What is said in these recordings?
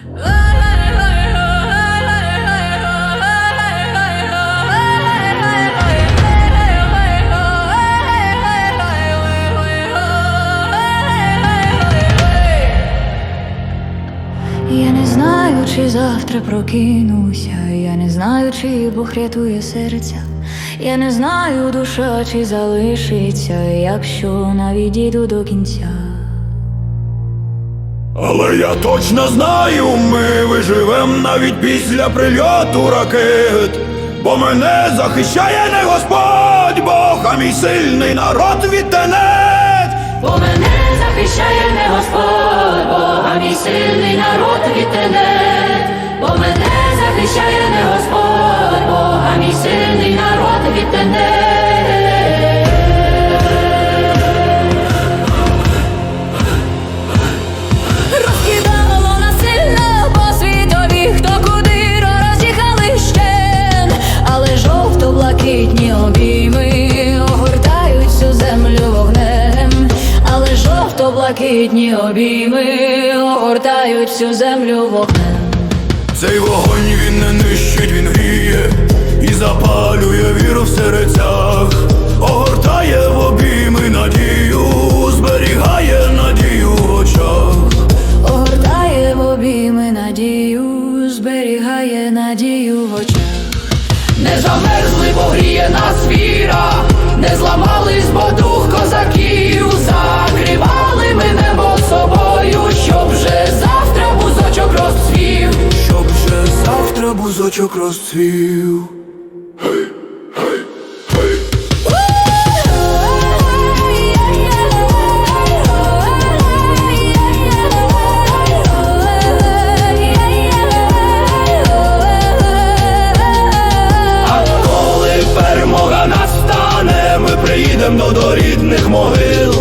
Я не знаю, чи завтра прокинуся, я не знаю, чи Бог рятує серця. Я не знаю, душа чи залишиться, якщо навіть іду до кінця. Але я точно знаю, ми виживем навіть після прильоту ракет. Бо мене захищає не Господь Бог, а мій сильний народ від. Бо мене захищає не Господь Бог, а мій сильний народ від жовто-блакитні обійми огортають всю землю вогнем. Цей вогонь він не нищить, він гріє і запалює віру в серцях, огортає в обійми надію, зберігає надію в очах. Огортає в обійми надію, зберігає надію в очах. Не замерзли, бо гріє нас віра, не зламались, бо дух бузочок розцвів. А коли перемога настане, ми приїдемо до рідних могил.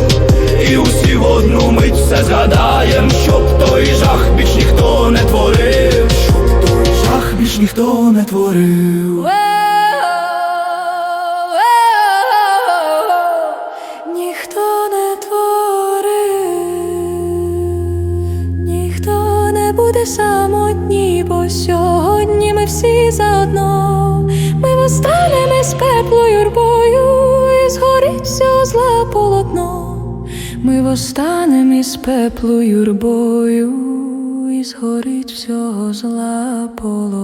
І усі в одну мить все згадаєм, щоб той жах більш ніхто не творив. Ніхто не творив, ніхто не буде самотній, бо сьогодні ми всі заодно. Ми восстанемо з пеплою юрбою, і згорить все зла полотно. Ми восстанемо із пеплу юрбою, і згорить всього зла полотно.